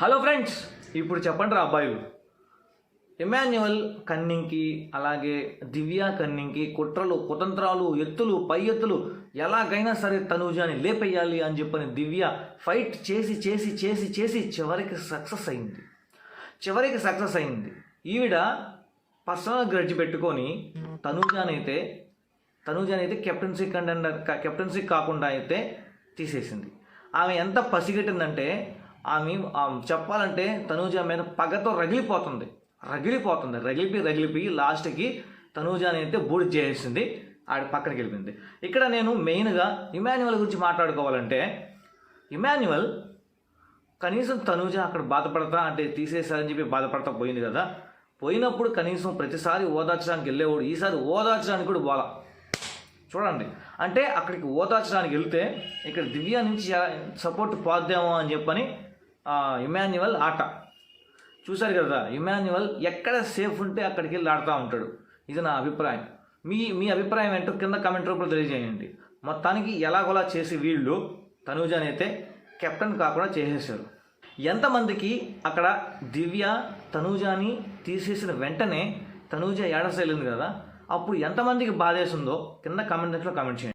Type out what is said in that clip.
Hello friends ఇప్పుడు చెప్పండి రా అబ్బాయిలు ఎమాన్యువల్ కన్నింగ్కి అలాగే దివ్య కన్నింగ్కి కుట్రలు కుతంత్రాలు ఎత్తులు పై ఎత్తులు ఎలాగైనా సరే తనూజాని లేపేయాలి అని చెప్పని దివ్య ఫైట్ చేసి చేసి చేసి చేసి చివరికి సక్సెస్ అయింది. చివరికి సక్సెస్ అయింది. ఈవిడ పర్సనల్ గ్రడ్జ్ పెట్టుకొని తనూజానైతే తనూజానైతే కెప్టెన్సీ కండెండర్ కెప్టెన్సీ కాకుండా అయితే తీసేసింది. ఆమె ఎంత పసిగట్టిందంటే ఆమె చెప్పాలంటే తనూజ మీద పగతో రగిలిపోతుంది. రగిలిపోతుంది. రగిలిపి రగిలిపి లాస్ట్కి తనూజాని అయితే బూడి చేసేసింది ఆడ పక్కనకి వెళ్ళిపోయింది. ఇక్కడ నేను మెయిన్గా ఇమాన్యువల్ గురించి మాట్లాడుకోవాలంటే ఇమాన్యువల్ కనీసం తనూజ అక్కడ బాధపడతా అంటే తీసేశారని చెప్పి బాధపడతా పోయింది కదా. పోయినప్పుడు కనీసం ప్రతిసారి ఓదార్చడానికి వెళ్ళేవాడు. ఈసారి ఓదార్చడానికి కూడా పోలా. చూడండి. అంటే అక్కడికి ఓదార్చడానికి వెళ్తే ఇక్కడ దివ్య నుంచి సపోర్ట్ పోద్దామో అని చెప్పని ఇమాన్యువల్ ఆట చూశారు కదా ఇమాన్యువల్ ఎక్కడ సేఫ్ ఉంటే అక్కడికి వెళ్ళి ఆడుతూ ఉంటాడు. ఇది నా అభిప్రాయం. మీ మీ అభిప్రాయం ఏంటో కింద కమెంట్ రూపంలో తెలియజేయండి. మొత్తానికి ఎలాగోలా చేసి వీళ్ళు తనూజాని అయితే కెప్టెన్ కాకుండా చేసేసారు ఎంతమందికి అక్కడ దివ్య తనూజాని తీసేసిన వెంటనే తనూజ ఏడస కదా అప్పుడు ఎంతమందికి బాధేసిందో కింద కమెంట్ సెక్షన్లో కామెంట్ చేయండి.